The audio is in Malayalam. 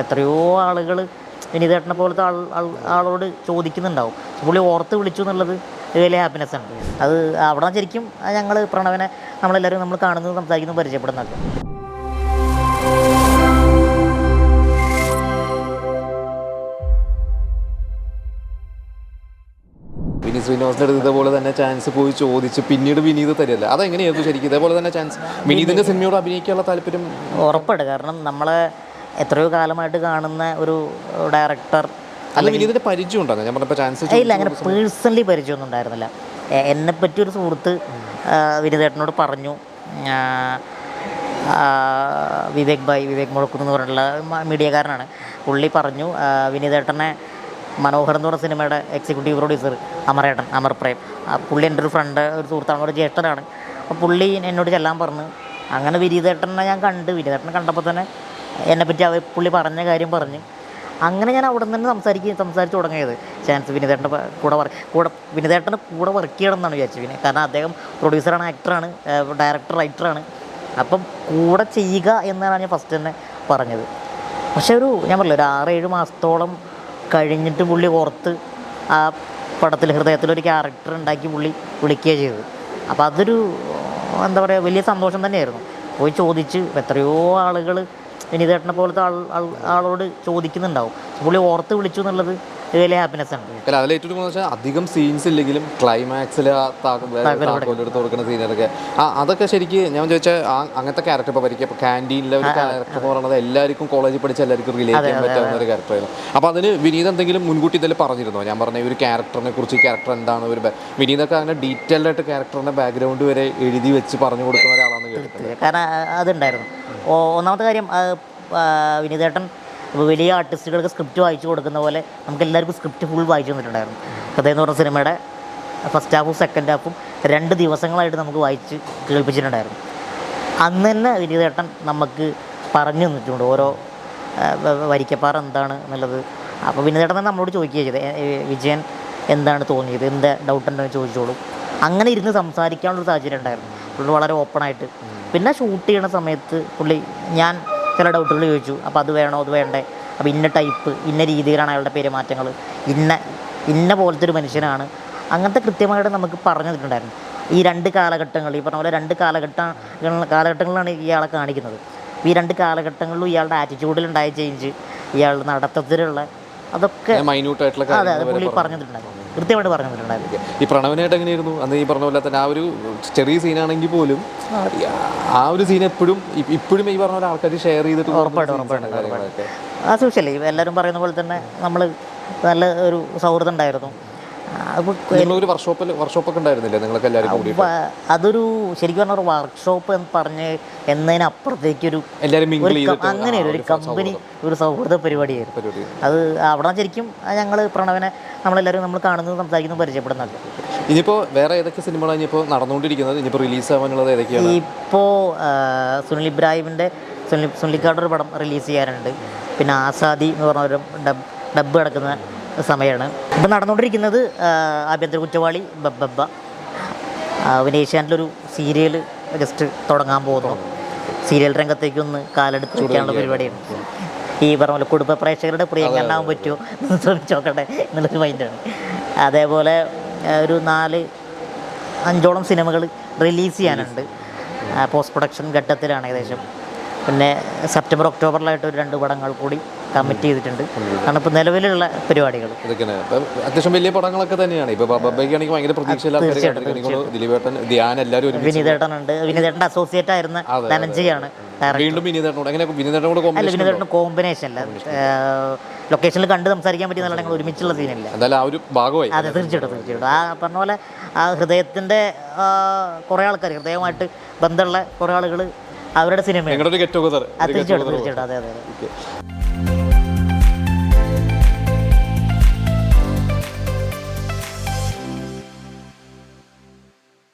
എത്രയോ ആളുകൾ വിനീതേട്ടനെ പോലത്തെ ആൾ ആളോട് ചോദിക്കുന്നുണ്ടാവും. പുള്ളി ഓർത്ത് വിളിച്ചു എന്നുള്ളത് വലിയ ഹാപ്പിനെസ് ആണ്. അത് അവിടെ ശരിക്കും ഞങ്ങൾ പ്രണവനെ നമ്മളെല്ലാവരും നമ്മൾ കാണുന്നു സംസാരിക്കുന്നു പരിചയപ്പെടുന്നുണ്ട്. വിനീത് ശ്രീനിവാസിന്റെ അടുത്ത് ഇതേപോലെ തന്നെ ചാൻസ് പോയി ചോദിച്ച് പിന്നീട് വിനീത് തരില്ല. അതെങ്ങനെയായിരുന്നു ശരിക്കും? ഇതേപോലെ തന്നെ ചാൻസ് വിനീതിന്റെ സിനിമയോട് അഭിനയിക്കാനുള്ള താല്പര്യം ഉറപ്പാണ് കാരണം നമ്മളെ എത്രയോ കാലമായിട്ട് കാണുന്ന ഒരു ഡയറക്ടർ അല്ലെങ്കിൽ വിനീതിന്റെ പരിചയം ഉണ്ടോ ഞാൻ പറഞ്ഞപ്പോൾ ചാൻസ് ഇല്ല അങ്ങനെ പേഴ്സണലി പരിചയമൊന്നും ഉണ്ടായിരുന്നില്ല. എന്നെ എന്നെപ്പറ്റി ഒരു സുഹൃത്ത് വിനിതേട്ടനോട് പറഞ്ഞു വിവേക് ഭായ് വിവേക് മുഴക്കുന്ന് എന്ന് പറഞ്ഞിട്ടുള്ള മീഡിയക്കാരനാണ്. പുള്ളി പറഞ്ഞു വിനിതേട്ടനെ മനോഹർ എന്ന് പറഞ്ഞ സിനിമയുടെ എക്സിക്യൂട്ടീവ് പ്രൊഡ്യൂസർ അമറേട്ടൻ അമർ പ്രേം. ആ പുള്ളി എന്റെ ഒരു ഫ്രണ്ട് ഒരു സുഹൃത്താണ് ഒരു ജ്യേഷ്ഠനാണ്. അപ്പോൾ പുള്ളി എന്നോട് ചെല്ലാൻ പറഞ്ഞു. അങ്ങനെ വിനീതേട്ടനെ ഞാൻ കണ്ട്. വിനീതേട്ടനെ കണ്ടപ്പോൾ തന്നെ എന്നെപ്പറ്റി അവർ പുള്ളി പറഞ്ഞ കാര്യം പറഞ്ഞ്. അങ്ങനെ ഞാൻ അവിടെ നിന്ന് തന്നെ സംസാരിക്കുക സംസാരിച്ച് തുടങ്ങിയത്. ചാൻസ് വിനിതേട്ടന്റെ കൂടെ വർക്ക് കൂടെ വിനിതേട്ടന്റെ കൂടെ വർക്ക് ചെയ്യണം എന്നാണ് വിചാരിച്ചത് പിന്നെ. കാരണം അദ്ദേഹം പ്രൊഡ്യൂസറാണ് ആക്ടറാണ് ഡയറക്ടർ റൈറ്ററാണ് അപ്പം കൂടെ ചെയ്യുക എന്നാണ് ഞാൻ ഫസ്റ്റ് തന്നെ പറഞ്ഞത്. പക്ഷെ ഒരു ഞാൻ പറഞ്ഞില്ല ഒരു ആറേഴ് മാസത്തോളം കഴിഞ്ഞിട്ട് പുള്ളി ഓർത്ത് ആ പടത്തിൽ ഹൃദയത്തിലൊരു ക്യാരക്ടർ ഉണ്ടാക്കി പുള്ളി വിളിക്കുകയാണ് ചെയ്തത്. അപ്പോൾ അതൊരു എന്താ പറയുക വലിയ സന്തോഷം തന്നെയായിരുന്നു. പോയി ചോദിച്ച് എത്രയോ ആളുകൾ വിനീതേട്ടനെ പോലത്തെ ആൾ ആളോട് ചോദിക്കുന്നുണ്ടാവും. പുള്ളി ഓർത്ത് വിളിച്ചു എന്നുള്ളത് വലിയ ഹാപ്പിനെസ് ഉണ്ട് അല്ല അതിൽ ഏറ്റവും വെച്ചാൽ അധികം സീൻസ് ഇല്ലെങ്കിലും ക്ലൈമാക്സിൽ താക്കോലെടുത്ത് കൊടുക്കുന്ന സീനൊക്കെ ആ അതൊക്കെ ശരിക്കും ഞാൻ ചോദിച്ചാൽ അങ്ങനത്തെ ക്യാരക്ടർ ഇപ്പോൾ വരിക ഇപ്പോൾ ക്യാന്റീനിലെ ഒരു ക്യാരക്ടർ എന്ന് പറയുന്നത് എല്ലാവർക്കും കോളേജിൽ പഠിച്ച എല്ലാവർക്കും റിലേറ്റ് ചെയ്യാൻ പറ്റാവുന്ന ഒരു ക്യാരക്ടറായിരുന്നു അപ്പോൾ അതിന് വിനീത് എന്തെങ്കിലും മുൻകൂട്ടി ഇതിൽ പറഞ്ഞിരുന്നോ? ഞാൻ പറഞ്ഞ ഒരു ക്യാരക്ടറിനെ കുറിച്ച് ക്യാരക്ടർ എന്താണ് ഒരു വിനീതൊക്കെ അങ്ങനെ ഡീറ്റെയിൽഡ് ആയിട്ട് ക്യാരക്ടറിന്റെ ബാക്ക്ഗ്രൗണ്ട് വരെ എഴുതി വെച്ച് പറഞ്ഞു കൊടുക്കുന്ന ഒരാളാണെന്ന് കേട്ടിട്ടുണ്ട്. കാരണം അതുണ്ടായിരുന്നു. ഒന്നാമത്തെ കാര്യം ആ, വിനീതേട്ടൻ വലിയ ആർട്ടിസ്റ്റുകൾക്ക് സ്ക്രിപ്റ്റ് വായിച്ചു കൊടുക്കുന്ന പോലെ നമുക്ക് എല്ലാവർക്കും സ്ക്രിപ്റ്റ് ഫുൾ വായിച്ചു തന്നിട്ടുണ്ടായിരുന്നു. കഥ എന്ന് പറഞ്ഞ സിനിമയുടെ ഫസ്റ്റ് ഹാഫും സെക്കൻഡ് ഹാഫും രണ്ട് ദിവസങ്ങളായിട്ട് നമുക്ക് വായിച്ച് കേൾപ്പിച്ചിട്ടുണ്ടായിരുന്നു. അന്ന് തന്നെ വിനീതേട്ടൻ നമുക്ക് പറഞ്ഞു തന്നിട്ടുണ്ട് ഓരോ വരിക്കപ്പാറ എന്താണ് എന്നുള്ളത്. അപ്പോൾ വിനീതേട്ടൻ തന്നെ നമ്മളോട് ചോദിക്കുകയാണ് ചെയ്തത് "എ- എ- വിജയൻ എന്താണ് തോന്നിയത്? എന്താ ഡൗട്ട് എന്താണെന്ന് ചോദിച്ചോളൂ. അങ്ങനെ ഇരുന്ന് സംസാരിക്കാനുള്ളൊരു സാഹചര്യം ഉണ്ടായിരുന്നു. പുള്ളി വളരെ ഓപ്പണായിട്ട് പിന്നെ ഷൂട്ട് ചെയ്യണ സമയത്ത് പുള്ളി ഞാൻ ചില ഡൗട്ടുകൾ ചോദിച്ചു. അപ്പോൾ അത് വേണോ? അത് വേണ്ടേ? അപ്പോൾ ഇന്ന ടൈപ്പ് ഇന്ന രീതിയിലാണ് അയാളുടെ പെരുമാറ്റങ്ങൾ ഇന്ന ഇന്ന പോലത്തെ ഒരു മനുഷ്യനാണ്. അങ്ങനത്തെ കൃത്യമായിട്ട് നമുക്ക് പറഞ്ഞു തന്നിട്ടുണ്ടായിരുന്നു. ഈ രണ്ട് കാലഘട്ടങ്ങൾ ഈ പറഞ്ഞ പോലെ രണ്ട് കാലഘട്ട കാലഘട്ടങ്ങളിലാണ് ഇയാളെ കാണിക്കുന്നത്. ഈ രണ്ട് കാലഘട്ടങ്ങളിലും ഇയാളുടെ ആറ്റിറ്റ്യൂഡിലുണ്ടായ ചേഞ്ച് ഇയാളുടെ നടത്തത്തിലുള്ള അതൊക്കെ മൈന്യൂട്ട് ആയിട്ടുള്ള അതെ അത് പുള്ളി പറഞ്ഞിട്ടുണ്ടായിരുന്നു. കൃത്യമായിട്ട് പറഞ്ഞിട്ടുണ്ടായിരുന്നു. ഈ പ്രണവനായിട്ട് എങ്ങനെയായിരുന്നു അന്ന് ഈ പറഞ്ഞ പോലെ തന്നെ ആ ഒരു ചെറിയ സീനാണെങ്കിൽ പോലും ആ. ഒരു സീൻ എപ്പോഴും ഇപ്പോഴും ഈ പറഞ്ഞ ആൾക്കാർ ഷെയർ ചെയ്തിട്ട് ഉറപ്പായിട്ട് ഉറപ്പായിട്ട് ആ സൂക്ഷിച്ചല്ലേ? എല്ലാവരും പറയുന്ന പോലെ തന്നെ നമ്മൾ നല്ല ഒരു സൗഹൃദം ഉണ്ടായിരുന്നു. വർക്ക്ഷോപ്പിൽ വർക്ക്ഷോപ്പൊക്കെ ഉണ്ടായിരുന്നില്ലേ? നിങ്ങൾക്ക് എല്ലാവരും കൂടി അതൊരു ശരിക്കും പറഞ്ഞ ഒരു വർക്ക്ഷോപ്പ് എന്ന് പറഞ്ഞ് എന്നതിനപ്പുറത്തേക്കൊരു എല്ലാവരും ഒരു അങ്ങനെ ഒരു കമ്പനി ഒരു സൗഹൃദ പരിപാടിയായിരുന്നു. അത് അവിടെ ശരിക്കും ഞങ്ങൾ പ്രണവനെ നമ്മളെല്ലാവരും നമ്മൾ കാണുന്നത് സംസാരിക്കുന്നത് പരിചയപ്പെടുന്നുണ്ട്. ഇനിയിപ്പോൾ വേറെ ഏതൊക്കെ സിനിമകളാണ് ഇനിയിപ്പോൾ നടന്നുകൊണ്ടിരിക്കുന്നത്? ഇനിയിപ്പോൾ റിലീസ് ആവാനുള്ളത് ഏതൊക്കെയാണ്? ഇപ്പോൾ സുനിൽ ഇബ്രാഹിമിന്റെ സുനിൽ സുനിലിക്കാട് ഒരു പടം റിലീസ് ചെയ്യാനുണ്ട്. പിന്നെ ആസാദി എന്ന് പറഞ്ഞ ഒരു ഡബ് ഡബ് കിടക്കുന്ന സമയമാണ് ഇപ്പം നടന്നുകൊണ്ടിരിക്കുന്നത് ആഭ്യന്തര കുറ്റവാളി ബബ്ബ പിന്നെ ഏഷ്യാനിലൊരു സീരിയൽ ജസ്റ്റ് തുടങ്ങാൻ പോകുന്നു. സീരിയൽ രംഗത്തേക്കൊന്ന് കാലെടുത്ത് വയ്ക്കാനുള്ള പരിപാടിയാണ്. ഈ പറഞ്ഞ പോലെ കുടുംബ പ്രേക്ഷകരുടെ പ്രിയങ്കരനാവാൻ പറ്റുമോ എന്ന് ശ്രമിച്ചു നോക്കട്ടെ എന്നുള്ളൊരു മൈൻഡാണ് അതേപോലെ ഒരു നാല് അഞ്ചോളം സിനിമകൾ റിലീസ് ചെയ്യാനുണ്ട്. പോസ്റ്റ് പ്രൊഡക്ഷൻ ഘട്ടത്തിലാണ് ഏകദേശം. പിന്നെ സെപ്റ്റംബർ ഒക്ടോബറിലായിട്ട് ഒരു രണ്ട് പടങ്ങൾ കൂടി കമ്മിറ്റ് ചെയ്തിട്ടുണ്ട്. അതാണ് ഇപ്പോൾ നിലവിലുള്ള പരിപാടികൾ. അത്യാവശ്യം വലിയ പടങ്ങളൊക്കെ തന്നെയാണ്. ഇപ്പോൾ ഭയങ്കര പ്രതീക്ഷയില്ലാത്ത. ദിലീപേട്ടൻ ധ്യാൻ എല്ലാവരും വിനീതേട്ടനുണ്ട്. വിനീതേട്ടന്റെ അസോസിയേറ്റ് ആയിരുന്ന ധനഞ്ജയാണ് വീണ്ടും വിനീതേട്ടനോട്. എങ്ങനെ വിനീതേട്ടനോട് അല്ല കോമ്പിനേഷൻ അല്ല ലൊക്കേഷനിൽ കണ്ട് സംസാരിക്കാൻ പറ്റിയ നല്ല ഞങ്ങൾ ഒരുമിച്ചുള്ള സീനല്ല എന്തായാലും ആ ഒരു ഭാഗമായി. അതെ തീർച്ചയായിട്ടും തീർച്ചയായിട്ടും. ആ പറഞ്ഞ പോലെ ആ ഹൃദയത്തിന്റെ കുറേ ആൾക്കാർ ഹൃദയമായിട്ട് ബന്ധമുള്ള കുറേ ആളുകൾ അവരുടെ സിനിമ തീർച്ചയായിട്ടും തീർച്ചയായിട്ടും. അതെ അതെ